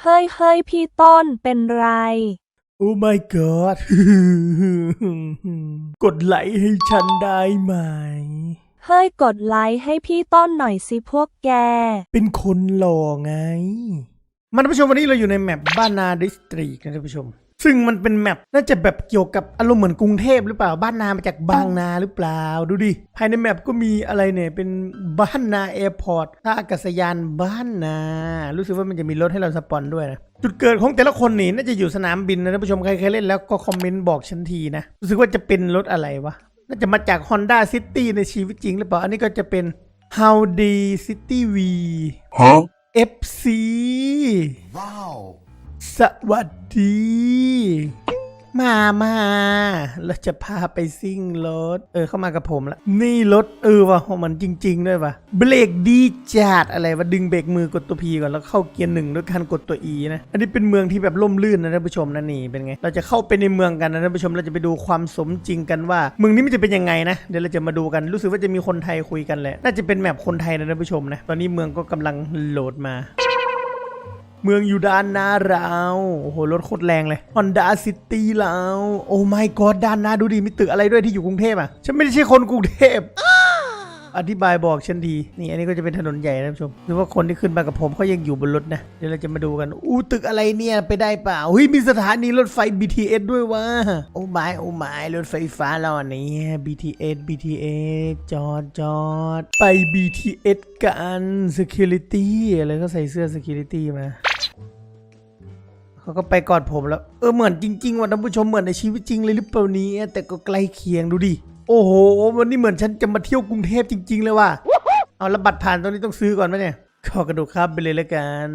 เฮ้ยเฮ้ยพี่ต้นเป็นไร โอ้ my god กดไลค์ให้ฉันได้ไหม เฮ้ยกดไลค์ให้พี่ต้นหน่อยสิพวกแก เป็นคนหล่อไง มันท่านผู้ชมวันนี้เราอยู่ในแมปบ้านนาดิสตรีกนะท่านผู้ชม ซึ่งมันเป็นแมปน่าจะแบบเกี่ยวกับอารมณ์เหมือนกรุงเทพหรือเปล่าบ้านนามาจากบางนาหรือเปล่าดูดิภายในแมปก็มีอะไรเนี่ยเป็นบ้านนาแอร์พอร์ตท่าอากาศยานบ้านนา รู้สึกว่ามันจะมีรถให้เราสปอนด้วยนะจุดเกิดของแต่ละคนนี่น่าจะอยู่สนามบินนะท่านผู้ชมใครเคยเล่นแล้วก็คอมเมนต์บอกฉันทีนะรู้สึกว่าจะเป็นรถอะไรวะน่าจะมาจาก Honda City ในชีวิตจริงหรือเปล่าอันนี้ก็จะเป็น Howdy City V Huh? FC Wow. สวัสดี มามาเราจะพาไปซิ่งรถ เออเข้ามากับผมละ นี่รถเออว่ะมันจริง ๆ ด้วยวะเบรกดีจัดอะไรวะดึงเบรกมือกดตัว P ก่อนแล้วเข้าเกียร์หนึ่งด้วยการกดตัว E นะ อันนี้เป็นเมืองที่แบบล่มลื่นนะท่านผู้ชมนะนี่เป็นไง เราจะเข้าไปในเมืองกันนะท่านผู้ชมเราจะไปดูความสมจริงกันว่าเมืองนี้มันจะเป็นยังไงนะเดี๋ยวเราจะมาดูกันรู้สึกว่าจะมีคนไทยคุยกันแหละน่าจะเป็นแมปคนไทยนะท่านผู้ชมนะตอนนี้เมืองก็กำลังโหลดมา เมืองอยู่ด้านหน้าเรา โอ้โห รถโคตรแรงเลย Honda City เรา โอ้ my god ด้านหน้าดูดิ มีตึกอะไรด้วยที่อยู่กรุงเทพอะ ฉันไม่ได้ใช่คนกรุงเทพอธิบายบอกฉันทีนี่อันนี้ก็จะเป็นถนนใหญ่นะท่านผู้ชมหรือว่าคนที่ขึ้นมากับผมเขายังอยู่บนรถนะ เดี๋ยวเราจะมาดูกัน อู้ตึกอะไรเนี่ยไปได้เปล่าเฮ้ยมีสถานีรถไฟ BTS ด้วยวะโอ้ไม่โอ้ไม่รถไฟฟ้าเราอันนี้ BTS BTS จอดจอดไป BTS กัน Security อะไรก็ใส่เสื้อ Security มา เขาก็ไปกอดผมแล้ว เออเหมือนจริงๆว่ะท่านผู้ชมเหมือนในชีวิตจริงเลยหรือเปล่าเนี้แต่ก็ใกล้เคียงดูดิ โอ้โห วันนี้เหมือนฉันจะมาเที่ยวกรุงเทพจริง ๆ เลยว่ะ เอาแล้วบัตรผ่านตรงนี้ต้องซื้อก่อนไหมเนี่ยขอกระดูกครับไปเลยแล้วกัน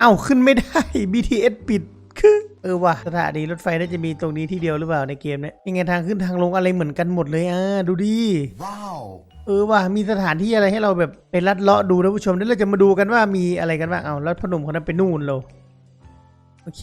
เอ้าขึ้นไม่ได้ BTS ปิดคือเออว่ะสถานีรถไฟน่าจะมีตรงนี้ที่เดียวหรือเปล่าในเกมเนี่ยยังไงทางขึ้นทางลงอะไรเหมือนกันหมดเลยอะดูดิ Wow. เออว่ะมีสถานที่อะไรให้เราแบบไปลัดเลาะดูนะผู้ชมเดี๋ยวเราจะมาดูกันว่ามีอะไรกันบ้างเอาแล้วพอหนุ่มคนนั้นไปนู่นเรา โอเค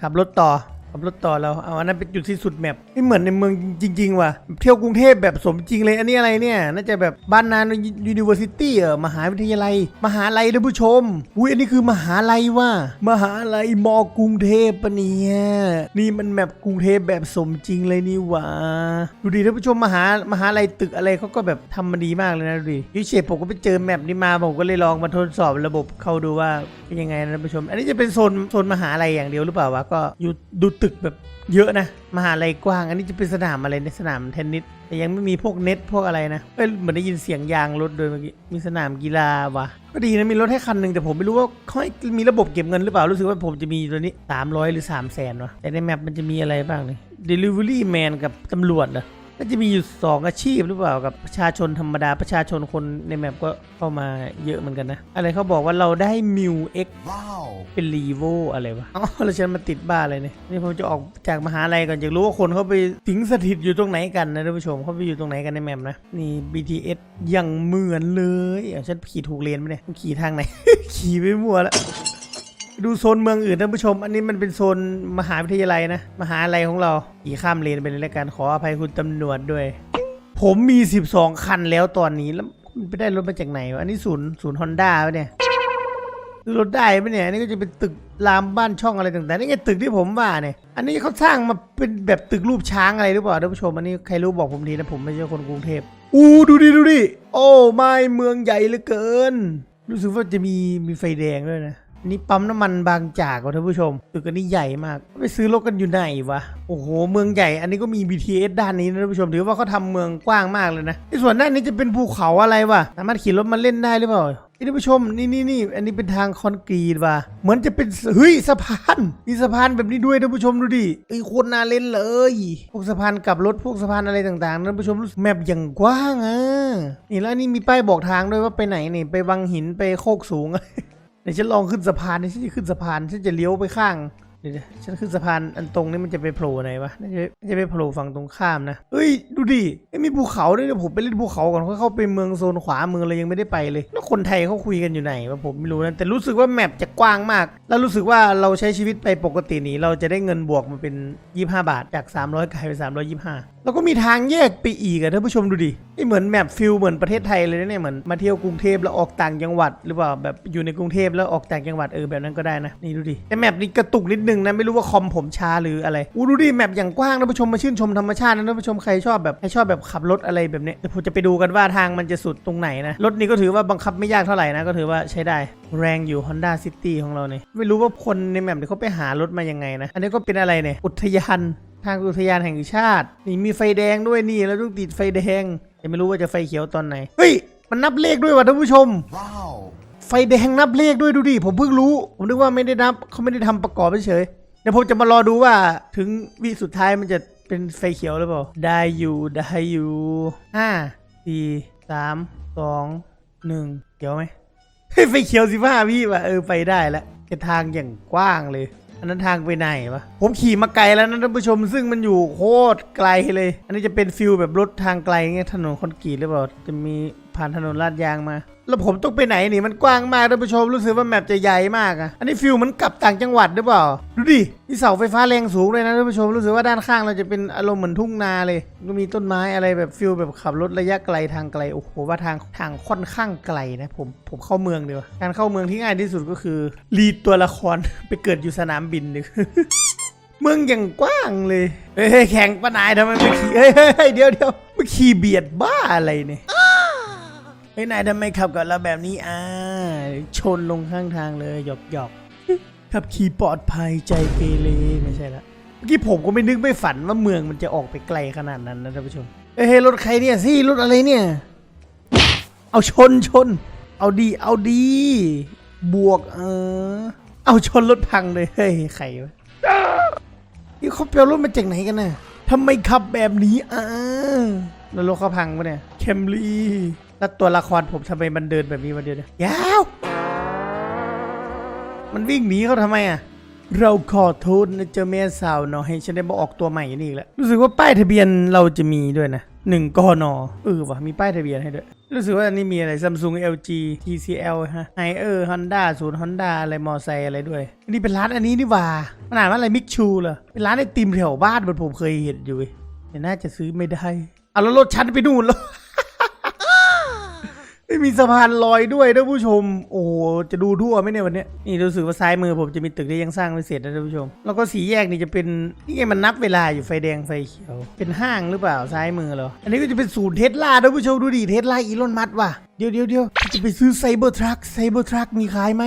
ขับรถต่อ ขับรถต่อเราเอาอันนั้นเป็นจุดที่สุดแมปไม่เหมือนในเมืองจริง ๆ ว่ะ เที่ยวกรุงเทพแบบสมจริงเลย อันนี้อะไรเนี่ย น่าจะแบบบ้านนานยูนิเวอร์ซิตี้เออมหาวิทยาลัย มหาลัยท่านผู้ชม อุ้ยอันนี้คือมหาลัยว่ะ มหาลัยมอกรุงเทพปะเนี่ย นี่มันแมปกรุงเทพแบบสมจริงเลยนี่ว่าดูดิท่านผู้ชมมหามหาลัยตึกอะไรเขาก็แบบทำมาดีมากเลยนะดูดิยูเชฟผมก็ไปเจอแมปนี้มาผมก็เลยลองมาทดสอบระบบเข้าดูว่าเป็นยังไงนะท่านผู้ชม อันนี้จะเป็นโซนโซนมหาลัยอย่างเดียวหรือเปล่าวะก็อยู่ดูตึกแบบเยอะนะมหาลัยกว้าง อันนี้จะเป็นสนามอะไรในสนามเทนนิสแต่ยังไม่มีพวกเน็ตพวกอะไรนะเอ้ยเหมือนได้ยินเสียงยางรถโดยเมื่อกี้มีสนามกีฬาวะก็ดีนะมีรถให้คันหนึ่งแต่ผมไม่รู้ว่าเขาให้มีระบบเก็บเงินหรือเปล่ารู้สึกว่าผมจะมีตัวนี้ 300 หรือ 3 0 0แสนวะแต่ในแมปมันจะมีอะไรบ้างเนี่ย Delivery Man กับตำรวจเหรอ น่าจะมีอยู่2อาชีพหรือเปล่ากับประชาชนธรรมดาประชาชนคนในแมปก็เข้ามาเยอะเหมือนกันนะ อะไรเขาบอกว่าเราได้มิวเอ็กเป็นรีโวอะไรวะอ๋อแล้วฉันมาติดบ้าอะไรเนี่ยนี่ผมจะออกจากมหาลัยก่อนอยากรู้ว่าคนเขาไปสิงสถิตอยู่ตรงไหนกันนะท่านผู้ชมเขาไปอยู่ตรงไหนกันในแมปนะนี่ BTS ยังเหมือนเลยอะฉันขี่ถูกเลนไหมเนี่ยขี่ทางไหน ขี่ไปมั่วแล้ว ดูโซนเมืองอื่นท่านผู้ชม อันนี้มันเป็นโซนมหาวิทยาลัยนะ มหาลัยของเราขี่ข้ามเลนไปเลยแล้วกันขออภัยคุณตำรวจด้วย ผมมี 12 คันแล้วตอนนี้แล้วมันไปได้รถมาจากไหนวะอันนี้ศูนย์ศูนย์ฮอนด้าปะเนี่ยรถได้ปะเนี่ยอันนี้ก็จะเป็นตึกรามบ้านช่องอะไรต่างๆนี่ไงตึกที่ผมว่าเนี่ยอันนี้เขาสร้างมาเป็นแบบตึกรูปช้างอะไรหรือเปล่าท่านผู้ชมอันนี้ใครรู้บอกผมทีนะผมไม่ใช่คนกรุงเทพอู้ดูดิดูดิโอ้ไม่เมืองใหญ่เหลือเกิน รู้สึกว่าจะมีมีไฟแดงด้วยนะ นี่ปั๊มน้ำมันบางจากว่ะท่านผู้ชมตึกอันนี้ใหญ่มาก ไปซื้อรถกันอยู่ไหนวะ โอ้โห เมืองใหญ่ อันนี้ก็มี BTS ด้านนี้นะท่านผู้ชม ถือว่าเขาทำเมืองกว้างมากเลยนะในส่วนด้านนี้จะเป็นภูเขาอะไรวะ สามารถขี่รถมาเล่นได้หรือเปล่าท่านผู้ชม นี่นี่นี่อันนี้เป็นทางคอนกรีตว่ะ เหมือนจะเป็น เฮ้ยสะพาน มีสะพานแบบนี้ด้วยท่านผู้ชมดูดิเอ้โคตรน่าเล่นเลย พวกสะพานกับรถพวกสะพานอะไรต่างๆท่านผู้ชมรู้สึกแมปอย่างกว้างอะ นี่แล้วนี่มีป้ายบอกทางด้วยว่าไปไหนนี่ ไปวังหินไปโคกสูง เดี๋ยวฉันลองขึ้นสะพานนี่ฉันจะขึ้นสะพานฉันจะเลี้ยวไปข้างเดี๋ยวฉันขึ้นสะพานอันตรงนี้มันจะไปโผล่ไหนวะน่าจะจะไปโผล่ฝั่งตรงข้ามนะเฮ้ยดูดิเอ้มีภูเขาด้วยเดี๋ยวผมไปเล่นภูเขาก่อนค่อยเข้าไปเมืองโซนขวาเมืองเลยยังไม่ได้ไปเลยแล้วคนไทยเขาคุยกันอยู่ไหนวะผมไม่รู้นะแต่รู้สึกว่าแมปจะกว้างมาก แล้วรู้สึกว่าเราใช้ชีวิตไปปกตินี้เราจะได้เงินบวกมาเป็น 25 บาทจาก 300กลายเป็น325แล้วก็มีทางแยกไปอีกอะท่านผู้ชมดูดินี่เหมือนแมปฟิลเหมือนประเทศไทยเลยนะเนี่ยเหมือนมาเที่ยวกรุงเทพแล้วออกต่างจังหวัด หรือเปล่าแบบอยู่ในกรุงเทพแล้วออกต่างจังหวัดเออแบบนั้นก็ได้นะนี่ดูดิแต่แมปนี้กระตุกนิดนึงนะไม่รู้ว่าคอมผมช้าหรืออะไรอู้ดูดิแมปอย่างกว้างท่านผู้ชมมาชื่นชมธรรมชาตินะท่านผู้ชมใครชอบแบบใครชอบแบบขับรถอะไรแบบเนี้ยเดี๋ยวผมจะไปดูกันว่าทางมันจะสุดตรงไหนนะรถนี้ก็ถือว่าบังคับไม่ยากเท่าไหร่นะก็ถือว่าใช้ได้แรงอยู่ Honda City ของเราเนี่ยไม่รู้ว่าคนในแมปเนี่ยเขาไปหารถมายังไงนะอันนี้ก็เป็นอะไรเนี่ยอุทยาน ทางอุทยานแห่งชาติ นี่มีไฟแดงด้วยนี่แล้วต้องติดไฟแดงแต่ไม่รู้ว่าจะไฟเขียวตอนไหน เฮ้ย มันนับเลขด้วยว่ะท่านผู้ชม Wow. ไฟแดงนับเลขด้วยดูดิ ผมเพิ่งรู้ ผมนึกว่าไม่ได้นับเขาไม่ได้ทำประกอบเฉยเดี๋ยวผมจะมารอดูว่าถึงวิสุดท้ายมันจะเป็นไฟเขียวหรือเปล่า ได้อยู่ได้อยู่ห้าสี่สามสองหนึ่งเขียวไหมเฮ้ไฟเขียวสิบห้าพี่ว่ะเออไปได้แล้วเป็นทางอย่างกว้างเลย อันนั้นทางไปไหนวะ ผมขี่มาไกลแล้วนะท่านผู้ชมซึ่งมันอยู่โคตรไกลเลย อันนี้จะเป็นฟิลแบบรถทางไกลเงี้ยถนนคอนกรีตหรือเปล่าจะมี ผ่านถนนลาดยางมา แล้วผมต้องไปไหนนี่มันกว้างมากท่านผู้ชมรู้สึกว่าแมปจะใหญ่มากอะอันนี้ฟิลเหมันกลับต่างจังหวัดหรือเปล่าดูดิมีเสาไฟฟ้าแรงสูงเลยนะท่านผู้ชมรู้สึกว่าด้านข้างเราจะเป็นอารมณ์เหมือนทุ่งนาเลยก็มีต้นไม้อะไรแบบฟิลแบบขับรถระยะไกลทางไกลโอ้โหว่าทางทางค่อนข้างไกลนะผมผมเข้าเมืองดีกว่าการเข้าเมืองที่ง่ายที่สุดก็คือรีดตัวละคร ไปเกิดอยู่สนามบินดีกเมืองอย่างกว้างเลย เฮ้ยแข่งปะนายทำไมไม่ขี่เฮ้ยเดี๋ยวเดี๋ยวไมาขี่เบียดบ้าอะไรเนี่ย ฮ้ยนายทำไมขับกับเราแบบนี้อ่าชนลงข้างทางเลยหยอกหยอกขับขี่ปลอดภัยใจเกเรไม่ใช่ละเมื่อกี้ผมก็ไม่นึกไม่ฝันว่าเมืองมันจะออกไปไกลขนาดนั้นนะท่านผู้ชมเฮ้ยรถใครเนี่ยสิรถอะไรเนี่ย เอาชนชน เอาดีเอาดี บวกเออ เอาชนรถพังเลยเฮ้ยใครวะนี่เขาเปลรถมาจากไหนกันน่ะทำไมขับแบบนี้อ่าแล้วรถเขาพังปะเนี่ยเคมรี่ แล้วตัวละครผมทำไมมันเดินแบบนี้มาเดียวเนี่ยยาว มันวิ่งหนีเขาทำไมอะ เราขอโทษนะเจ้าแม่สาวเนาะให้ฉันได้มาออกตัวใหม่นี่อีกแล้ว รู้สึกว่าป้ายทะเบียนเราจะมีด้วยนะหนึ่งกนเออวะมีป้ายทะเบียนให้ด้วย รู้สึกว่าอันนี้มีอะไร Samsung LG TCL ฮะ h i เออร์ Honda ศูนย์ Honda อะไรมอไซค์อะไรด้วย อันนี้เป็นร้านอันนี้นี่ว่ามันอ่านว่าอะไรมิกชูเหรอเป็นร้านไอติมแถวบ้านมือนผมเคยเห็นอยู่เว้ยแต่น่าจะซื้อไม่ได้เอาแล้วรถฉันไปนู่นแล้ว ไม่มีสะพานลอยด้วยท่านผู้ชม โอ้จะดูทั่วไหมเนี่ยวันนี้นี่รู้สึกว่าซ้ายมือผมจะมีตึกที่ยังสร้างไม่เสร็จนะท่านผู้ชม แล้วก็สีแยกนี่จะเป็นนี่ไงมันนับเวลาอยู่ไฟแดงไฟเขียว เป็นห้างหรือเปล่าซ้ายมือเหรอ อันนี้ก็จะเป็นศูนย์เทสลาท่านผู้ชมดูดิเทสลาอีลอนมัสว่ะ เดี๋ยวเดี๋ยวเดี๋ยวจะไปซื้อไซเบอร์ทรัคไซเบอร์ทรัคมีขายไหม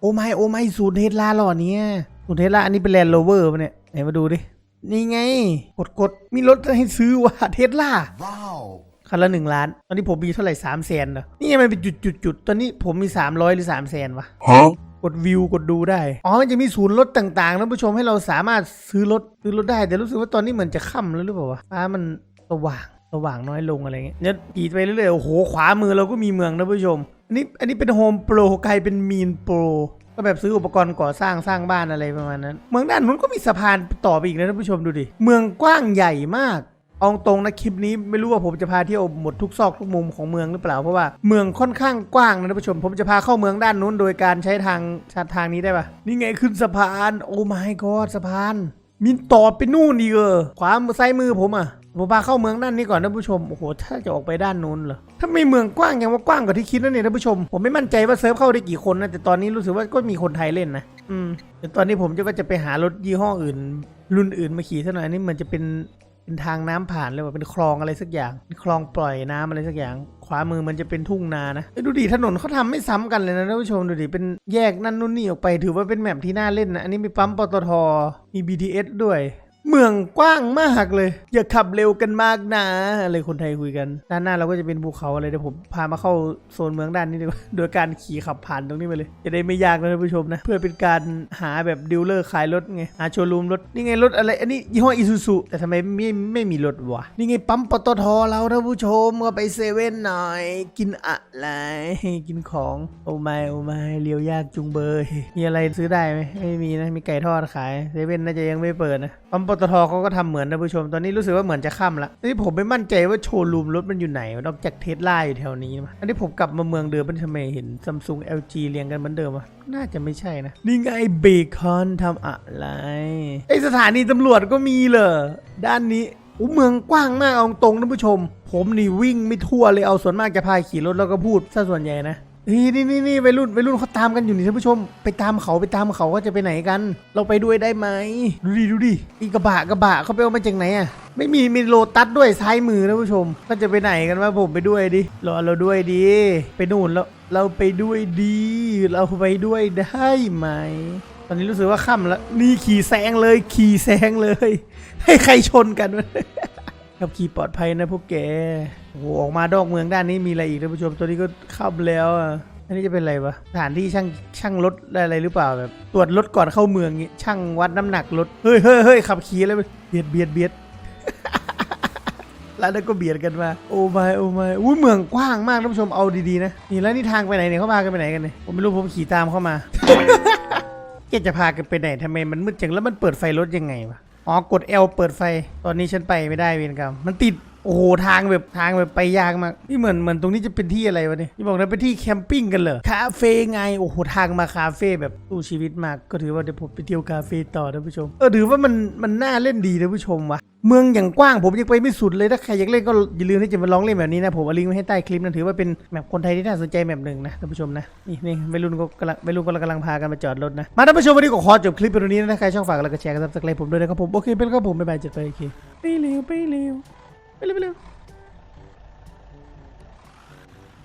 โอ้ไม่โอ้ไม่ศูนย์เทสลาหรอเนี่ยศูนย์เทสลาอันนี้เป็นแลนด์โรเวอร์ปะเนี่ยไหนมาดูดินี่ไงกดกดมีรถให้ซื้อว่ะเทสลา Wow. คันละหนึ่งล้าน ตอนนี้ผมมีเท่าไหร่สามแสนเหรอนี่ไงมันเป็นจุดจุดจุดตอนนี้ผมมีสามร้อยหรือสามแสนวะ Huh? กดวิวกดดูได้ อ๋อ มันจะมีศูนย์รถต่างๆท่านผู้ชมให้เราสามารถซื้อรถซื้อรถได้ แต่รู้สึกว่าตอนนี้เหมือนจะค่ำแล้วหรือเปล่าวะฟ้ามันสว่างสว่างน้อยลงอะไรเงี้ยเนี่ยขี่ไปเรื่อยๆ โอ้โห ขวามือเราก็มีเมืองท่านผู้ชม อันนี้ อันนี้เป็นโฮมโปรกลายเป็นมีนโปร ก็แบบซื้ออุปกรณ์ก่อสร้างสร้างบ้านอะไรประมาณนั้น เมืองด้านนู้นก็มีสะพานต่อไปอีกนะท่านผู้ชมดูดิ เมืองกว้างใหญ่มาก เอาตรงนะคลิปนี้ไม่รู้ว่าผมจะพาเที่ยวหมดทุกซอกทุกมุมของเมืองหรือเปล่าเพราะว่าเมืองค่อนข้างกว้างนะท่านผู้ชม ผมจะพาเข้าเมืองด้านนู้นโดยการใช้ทางชาทางนี้ได้ปะนี่ไงขึ้นสะพานโอ้ my god สะพานมีต่อไปนู่นอีกเออขวามือซ้ายมือผมอะผมพาเข้าเมืองด้านนี้ก่อนท่านผู้ชม โอ้โห ถ้าจะออกไปด้านนู้นเหรอ ถ้าไม่เมืองกว้างยังว่ากว้างกว่าที่คิดนะเนี่ยท่านผู้ชม ผมไม่มั่นใจว่าเซิร์ฟเข้าได้กี่คนนะ แต่ตอนนี้รู้สึกว่าก็มีคนไทยเล่นนะ อืมแต่ตอนนี้ผมจะก็จะไปหารถยี่ห้ออื่น รุ่นอื่นมาขี่ซะหน่อยนี่มันจะเป็น เป็นทางน้ำผ่านเลยว่าเป็นคลองอะไรสักอย่างเป็นคลองปล่อยน้ำอะไรสักอย่าง ขวามือมันจะเป็นทุ่งนานะดูดิถนนเขาทำไม่ซ้ำกันเลยนะท่านผู้ชมดูดิเป็นแยกนั่นนู่นนี่ออกไปถือว่าเป็นแมปที่น่าเล่นนะอันนี้มีปั๊มปตทมี BTS ด้วย เมืองกว้างมากเลย อย่าขับเร็วกันมากนะอะไรคนไทยคุยกัน ด้านหน้าเราก็จะเป็นภูเขาอะไรเดี๋ยวผมพามาเข้าโซนเมืองด้านนี้ดีกว่าโดยการขี่ขับผ่านตรงนี้ไปเลย จะได้ไม่ยากนะท่านผู้ชมนะ เพื่อเป็นการหาแบบดีลเลอร์ขายรถไงหาโชว์รูมรถนี่ไงรถอะไร อันนี้ยี่ห้ออิซูซุแต่ทำไมไม่ไม่มีรถวะนี่ไงปั๊มปตทเราท่านผู้ชมก็ไปเซเว่นหน่อย กินอะไรกินของโอ้ไม่โอ้ไม่เลี้ยวยากจุงเบยมีอะไรซื้อได้ไหมไม่มีนะมีไก่ทอดขายเซเว่นน่าจะยังไม่เปิดนะปั๊มปตทเขาก็ทำเหมือนนะผู้ชม ตอนนี้รู้สึกว่าเหมือนจะค่ำละนี่ผมไม่มั่นใจว่าโชว์รูมรถมันอยู่ไหนนอกจากเทสลาอยู่แถวนี้มาอันนี้ผมกลับมาเมืองเดิมมันทำไมเห็นซัมซุง LG เรียงกันเหมือนเดิมวะน่าจะไม่ใช่นะ นี่ไงเบคอนทำอะไรไอสถานีตำรวจก็มีเหรอด้านนี้อ้เมืองกว้างมากเอาตรงท่านผู้ชม ผมนี่วิ่งไม่ทั่วเลยเอาส่วนมากจะพายขี่รถแล้วก็พูดซะส่วนใหญ่นะ นี่นี่นี่นี่วัยรุ่นวัยรุ่นเขาตามกันอยู่นี่ท่านผู้ชม ไปตามเขาไปตามเขาว่าจะไปไหนกัน เราไปด้วยได้ไหมดูดิดูดิอีกระบะกระบะเขาไปเอามาจากไหนอะไม่มีมีโลตัสด้วยซ้ายมือท่านผู้ชมก็จะไปไหนกันวะผมไปด้วยดิรอเราด้วยดิไปนู่นแล้วเราไปด้วยดีเราไปด้วยได้ไหมตอนนี้รู้สึกว่าค่ำแล้วนี่ขี่แซงเลยขี่แซงเลย ให้ใครชนกันวะ ขับขี่ปลอดภัยนะพวกแกโอ้โหออกมาดอกเมืองด้านนี้มีอะไรอีกท่านผู้ชมตัวนี้ก็ค่ำแล้วอะอันนี้จะเป็นอะไรวะสถานที่ช่างช่างรถอะไรหรือเปล่าแบบตรวจรถก่อนเข้าเมืองงี้ช่างวัดน้ำหนักรถเฮ้ยเฮ้ยเฮ้ยขับขี่แล้วเบียดเบียดเบียดแล้วนั่นก็เบียดกันมาโอ้ไม่โอ้ไม่อุ้ยเมืองกว้างมากท่านผู้ชมเอาดีๆนะนี่แล้วนี่ทางไปไหนเนี่ยเขาพากันไปไหนกันเนี่ยผมไม่รู้ผมขี่ตามเข้ามาแกจะพากันไปไหนทำไมมันมืดจังแล้วมันเปิดไฟรถยังไงวะ อ๋อกด L เปิดไฟ ตอนนี้ฉันไปไม่ได้เวรกรรม มันติด โอ้โหทางแบบทางแบบไปยากมากนี่เหมือนเหมือนตรงนี้จะเป็นที่อะไรวะเนี่ยนี่บอกนะเป็นที่แคมปิ้งกันเหรอคาเฟ่ไงโอ้โหทางมาคาเฟ่แบบสู้ชีวิตมากก็ถือว่าเดี๋ยวผมไปเที่ยวคาเฟ่ต่อท่านผู้ชมเออถือว่ามันมันน่าเล่นดีท่านผู้ชมวะเมืองอย่างกว้างผมยังไปไม่สุดเลยถ้าใครอยากเล่นก็อย่าลืมที่จะมาลองเล่นแบบนี้นะผมเอาลิงก์ไว้ให้ใต้คลิปนะถือว่าเป็นแมปคนไทยที่น่าสนใจแมปหนึ่งนะท่านผู้ชมนะนี่นี่วัยรุ่นก็กำลังวัยรุ่นก็กำลังพากันมาจอดรถนะมาท่านผู้ชมวันนี้ก็ขอจบคลิปไปตรงนี้นะใครชอบฝากแล้วก็แชร์กันซับสไครต์ผมด้วยนะครับผมโอเคเป็นครับผมบ๊ายบายจัดไปโอเคไปเร็วไปเร็ว Blah, blah.